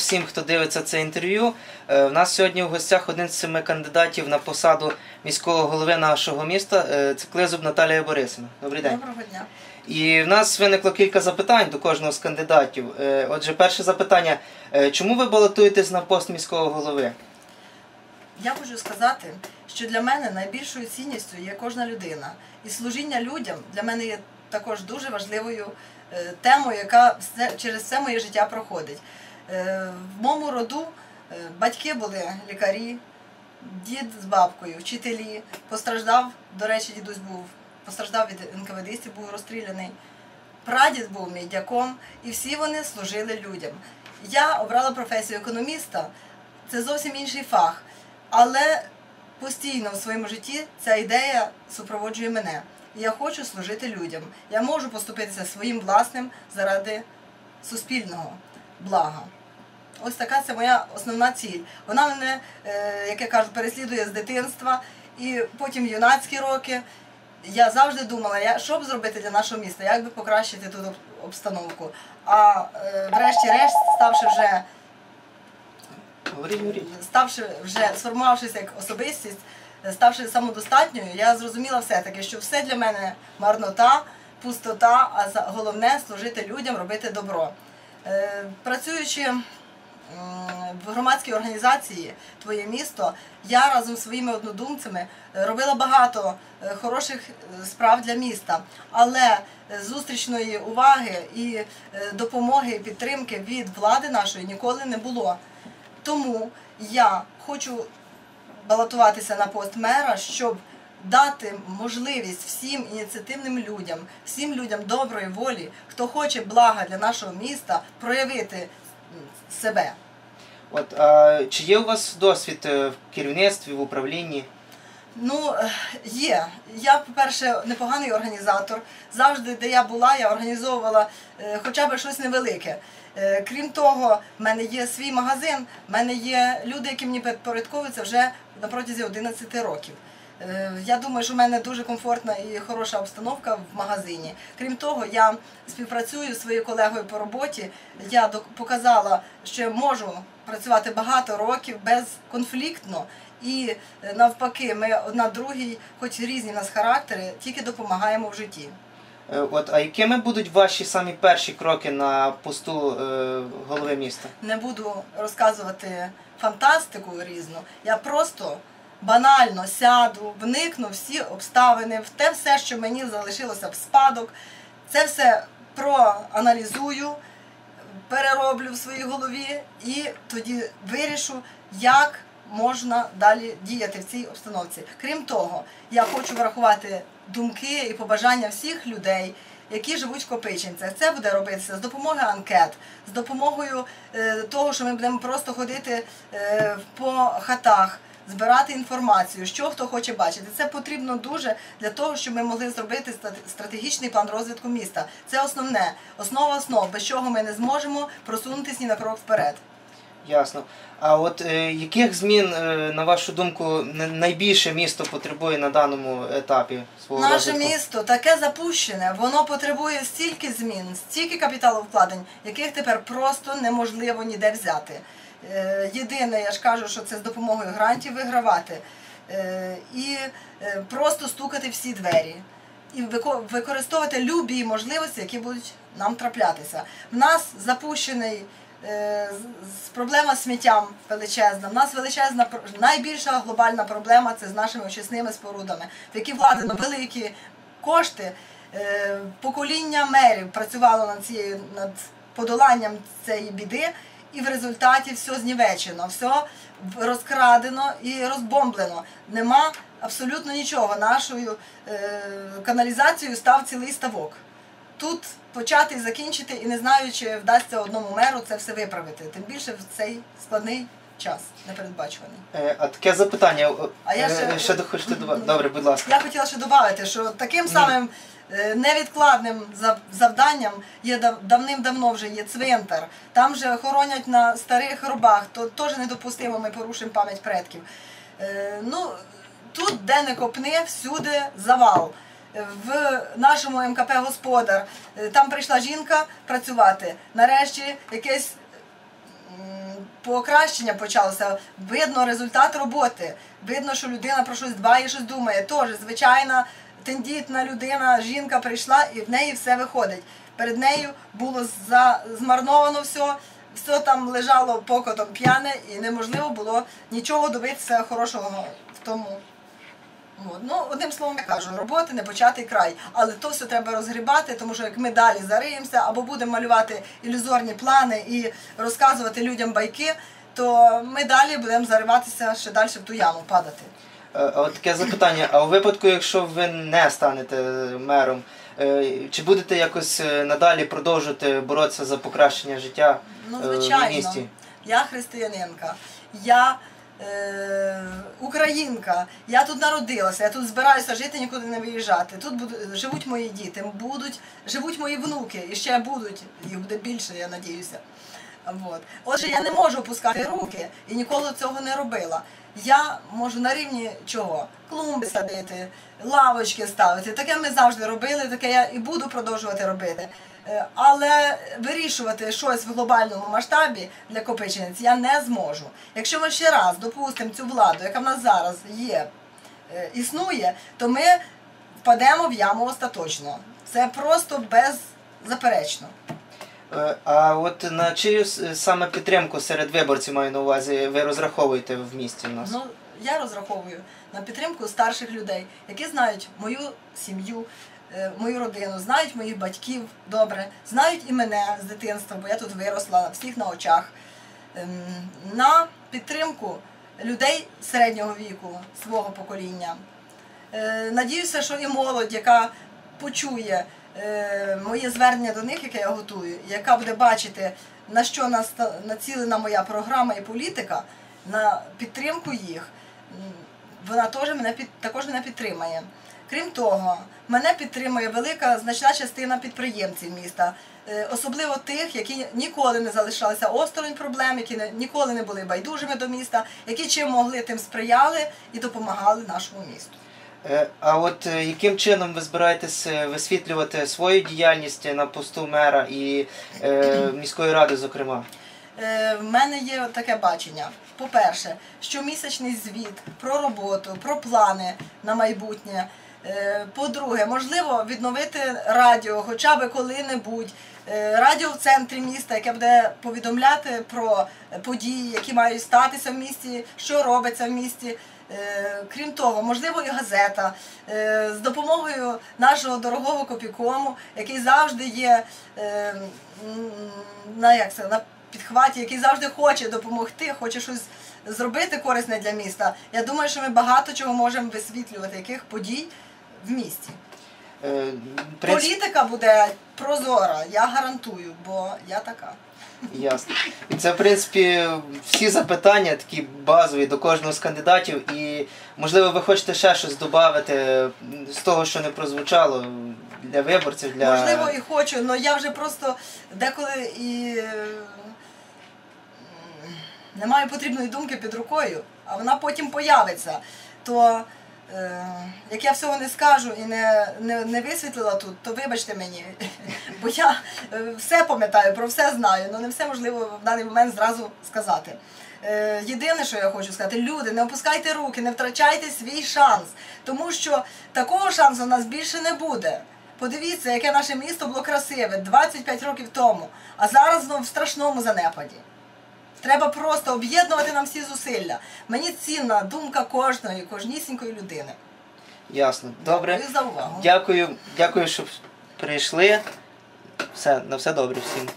всім, хто дивиться це інтерв'ю. Е, У нас сьогодні в гостях один з семи кандидатів на посаду міського голови нашого міста. Це Клизуб Наталія Борисівна. Добрий день. Доброго дня. І в нас виникло кілька запитань до кожного з кандидатів. Е, Отже, перше запитання: Е, чому ви балотуєтесь на пост міського голови? Я хочу сказати, що для мене найбільшою цінністю є кожна людина. І служіння людям для мене є також дуже важливою темою, яка через все моє життя проходить. Е, В моєму роду е, батьки були лікарі, дід з бабкою, вчителі. Постраждав, до речі, дідусь був, постраждав від НКВДистів, був розстріляний. Прадід був медяком, і всі вони служили людям. Я обрала професію економіста, це зовсім інший фах. Але постійно в своєму житті ця ідея супроводжує мене. Я хочу служити людям. Я можу поступитися своїм власним заради суспільного блага. Ось така це моя основна ціль. Вона мене, е, як я кажу, переслідує з дитинства і потім юнацькі роки. Я завжди думала, що б зробити для нашого міста, як би покращити тут обстановку. А е, врешті-решт, ставши вже ставши вже сформувавшись як особистість, ставши самодостатньою, я зрозуміла все-таки, що все для мене марнота, пустота, а головне служити людям, робити добро. Е, Працюючи в громадській організації Твоє місто, я разом з своїми однодумцями е, робила багато е, хороших е, справ для міста, але е, зустрічної уваги і е, допомоги, і підтримки від влади нашої ніколи не було. Тому я хочу балотуватися на пост мера, щоб дати можливість всім ініціативним людям, всім людям доброї волі, хто хоче блага для нашого міста, проявити себе. От, а чи є у вас досвід е, в керівництві, в управлінні? Ну, е, є. Я, по-перше, непоганий організатор. Завжди, де я була, я організовувала е, хоча б щось невелике. Крім того, в мене є свій магазин, в мене є люди, які мені підпорядковуються вже на протязі 11 років. Е, Я думаю, що в мене дуже комфортна і хороша обстановка в магазині. Крім того, я співпрацюю зі своєю колегою по роботі. Я показала, що я можу працювати багато років безконфліктно. І е, навпаки, ми одна другій, хоч різні в нас характери, тільки допомагаємо в житті. Е, От, а якими будуть ваші самі перші кроки на посту е, голови міста? Не буду розказувати фантастику різну. Я просто банально сяду, вникну всі обставини, в те все, що мені залишилося в спадок. Це все проаналізую, перероблю в своїй голові і тоді вирішу, як можна далі діяти в цій обстановці. Крім того, я хочу врахувати думки і побажання всіх людей, які живуть в Копичинцях. Це буде робитися з допомогою анкет, з допомогою е, того, що ми будемо просто ходити е, по хатах. Збирати інформацію, що хто хоче бачити. Це потрібно дуже для того, щоб ми могли зробити стратегічний план розвитку міста. Це основне, основа основ, без чого ми не зможемо просунутися ні на крок вперед. Ясно. А от е, яких змін, е, на вашу думку, найбільше місто потребує на даному етапі свого Наше розвитку? місто таке запущене, воно потребує стільки змін, стільки капіталовкладень, яких тепер просто неможливо ніде взяти. Е, Єдине, я ж кажу, що це з допомогою грантів вигравати е, і е, просто стукати всі двері. І використовувати любі можливості, які будуть нам траплятися. В нас запущений проблема з сміттям величезна. В нас величезна найбільша глобальна проблема це з нашими очисними спорудами, в які вкладено великі кошти. Покоління мерів працювало над цією над подоланням цієї біди, і в результаті все знівечено, все розкрадено і розбомблено. Нема абсолютно нічого. Нашою е, каналізацією став цілий ставок. Тут почати і закінчити, і не знаю, чи вдасться одному меру це все виправити. Тим більше в цей складний час непередбачуваний. Е, а таке запитання. А я е, ще- ще хочете додати? Добре, будь ласка. Я хотіла ще додати, що таким самим е, невідкладним зав- завданням є дав- давним-давно вже є цвинтар. Там же хоронять на старих гробах, то теж недопустимо, ми порушимо пам'ять предків. Е, Ну, тут, де не копни, всюди завал. Е, В нашому МКП Господар е, там прийшла жінка працювати. Нарешті якесь покращення почалося. Видно результат роботи. Видно, що людина про щось дбає, щось думає. Тож, звичайна тендітна людина, жінка прийшла і в неї все виходить. Перед нею було змарновано все, все там лежало покотом п'яне, і неможливо було нічого добитися хорошого в тому. Ну, одним словом я кажу, роботи не початий край. Але то все треба розгрібати, тому що як ми далі зариємося або будемо малювати ілюзорні плани і розказувати людям байки, то ми далі будемо зариватися ще далі в ту яму падати. Е, А от таке запитання: а у випадку, якщо ви не станете мером, е, чи будете якось е, надалі продовжувати боротися за покращення життя Ну, е, в звичайно, місті? я християнинка, я українка, я тут народилася, я тут збираюся жити, нікуди не виїжджати. Тут буду, живуть мої діти, будуть, живуть мої внуки, і ще будуть, їх буде більше, я надіюся. От. Отже, я не можу опускати руки і ніколи цього не робила. Я можу на рівні чого? Клумби садити, лавочки ставити. Таке ми завжди робили, таке я і буду продовжувати робити. Е, Але вирішувати щось в глобальному масштабі для Копичинець я не зможу. Якщо ми ще раз допустимо цю владу, яка в нас зараз є, е, існує, то ми впадемо в яму остаточно. Це просто беззаперечно. Е, А от на чию саме підтримку серед виборців маю на увазі ви розраховуєте в місті в нас? Ну, я розраховую на підтримку старших людей, які знають мою сім'ю, мою родину, знають моїх батьків добре, знають і мене з дитинства, бо я тут виросла всіх на очах. Ем, На підтримку людей середнього віку, свого покоління. Е, Надіюся, що і молодь, яка почує е, моє звернення до них, яке я готую, яка буде бачити, на що націлена моя програма і політика, на підтримку їх, вона також мене підтримає. Крім того, мене підтримує велика значна частина підприємців міста, е, особливо тих, які ніколи не залишалися осторонь проблем, які ніколи не були байдужими до міста, які чим могли, тим сприяли і допомагали нашому місту. Е, А от е, яким чином ви збираєтесь висвітлювати свою діяльність на посту мера і міської ради, зокрема? В мене є таке бачення. По-перше, щомісячний звіт про роботу, про плани на майбутнє. Е, По-друге, можливо, відновити радіо, хоча б коли-небудь. Е, Радіо в центрі міста, яке буде повідомляти про події, які мають статися в місті, що робиться в місті. Е, Крім того, можливо, і газета з допомогою нашого дорогого копікому, який завжди є на як це на підхваті, який завжди хоче допомогти, хоче щось зробити корисне для міста. Я думаю, що ми багато чого можемо висвітлювати, яких подій в місті. Е, принцип- Політика буде прозора, я гарантую, бо я така. Ясно. І це, в принципі, всі запитання такі базові до кожного з кандидатів. І, можливо, ви хочете ще щось додати з того, що не прозвучало для виборців, для. Можливо, і хочу, але я вже просто деколи і е, м, не маю потрібної думки під рукою, а вона потім появиться. То як я всього не скажу і не, не, не висвітлила тут, то вибачте мені. Бо я е, все пам'ятаю, про все знаю, але не все можливо в даний момент зразу сказати. Е, Єдине, що я хочу сказати, люди, не опускайте руки, не втрачайте свій шанс, тому що такого шансу у нас більше не буде. Подивіться, яке наше місто було красиве 25 років тому, а зараз воно в страшному занепаді. Треба просто об'єднувати нам всі зусилля. Мені цінна думка кожної, кожнісінької людини. Ясно. Добре. Дякую за увагу. Дякую, дякую, що прийшли. Все, на все добре всім.